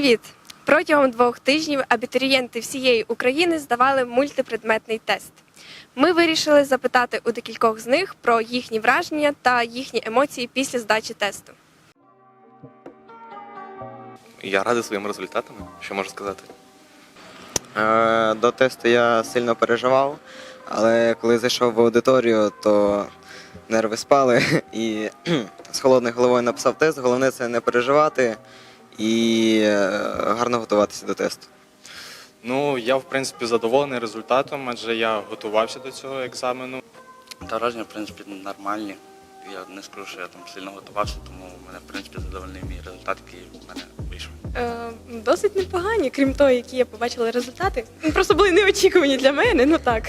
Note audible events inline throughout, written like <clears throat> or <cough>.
Привіт! Протягом двох тижнів абітурієнти всієї України здавали мультипредметний тест. Ми вирішили запитати у декількох з них про їхні враження та їхні емоції після здачі тесту. Я радий своїми результатами. Що можу сказати? Е, До тесту я сильно переживав, але коли зайшов в аудиторію, то нерви спали <laughs> і <clears throat> з холодною головою написав тест. Головне це не переживати і е, гарно готуватися до тесту. Ну, я в принципі задоволений результатом, адже я готувався до цього екзамену. Та враження, в принципі, нормальні. Я не скажу, що я там сильно готувався, тому в мене, в принципі, задовольний мій результат, який в мене вийшов. Е, досить непогані, крім того, які я побачила результати. Ну, Просто були неочікувані для мене, ну так.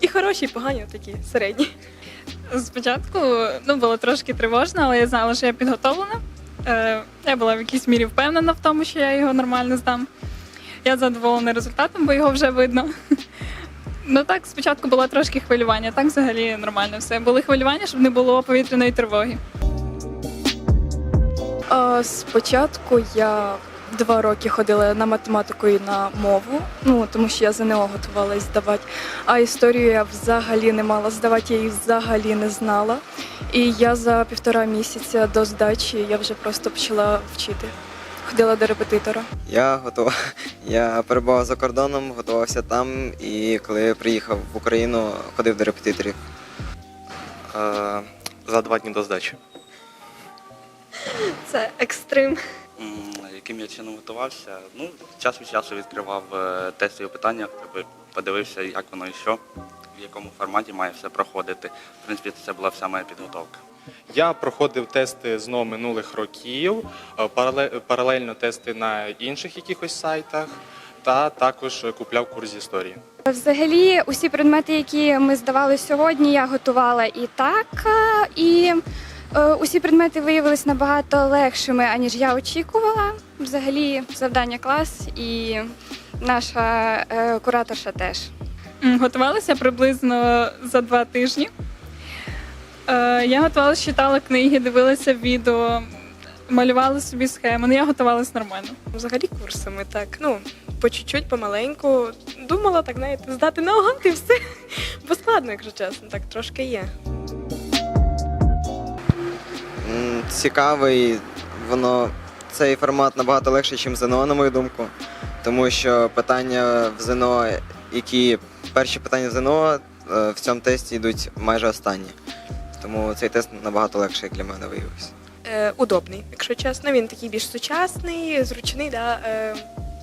І хороші, і погані, такі середні. Спочатку ну, було трошки тривожно, але я знала, що я підготовлена. Е, я була в якійсь мірі впевнена в тому, що я його нормально здам. Я задоволена результатом, бо його вже видно. Ну так, спочатку було трошки хвилювання, так взагалі нормально все. Були хвилювання, щоб не було повітряної тривоги. Спочатку я два роки ходила на математику і на мову, ну тому що я ЗНО готувалась здавати. А історію я взагалі не мала здавати, я її взагалі не знала. І я за півтора місяця до здачі я вже просто почала вчити. Ходила до репетитора. Я готував, я перебував за кордоном, готувався там, і коли приїхав в Україну, ходив до репетиторів. Е, за два дні до здачі. Це екстрим. Яким я чином готувався? Ну, час від часу відкривав е, тестові питання, подивився, як воно і що, в якому форматі має все проходити. В принципі, це була вся моя підготовка. Я проходив тести знову минулих років, е, парале- паралельно тести на інших якихось сайтах, та також купляв курс з історії. Взагалі, усі предмети, які ми здавали сьогодні, я готувала і так. е, І усі предмети виявилися набагато легшими, аніж я очікувала. Взагалі, завдання клас і наша е, кураторша теж. Готувалася приблизно за два тижні. Е, я готувалася, читала книги, дивилася відео, малювала собі схеми. Ну, я готувалася нормально. Взагалі курсами, так. Ну, по чуть-чуть, помаленьку. Думала, так, знаєте, здати наугад і все. Бо складно, якщо чесно, так трошки є. Цікавий, воно цей формат набагато легший, ніж ЗНО, на мою думку. Тому що питання в ЗНО, які перші питання в ЗНО е, в цьому тесті йдуть майже останні. Тому цей тест набагато легший як для мене виявився. Е, удобний, якщо чесно. Він такий більш сучасний, зручний, да, е,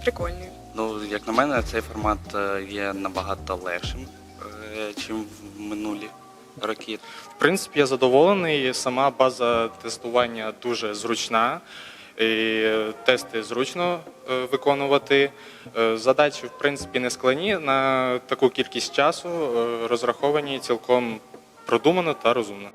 прикольний. Ну, як на мене, цей формат е, є набагато легшим, ніж в минулі роки. В принципі, я задоволений. Сама база тестування дуже зручна. І тести зручно е, виконувати. Е, Задачі, в принципі, не складні. На таку кількість часу е, розраховані цілком продумано та розумно.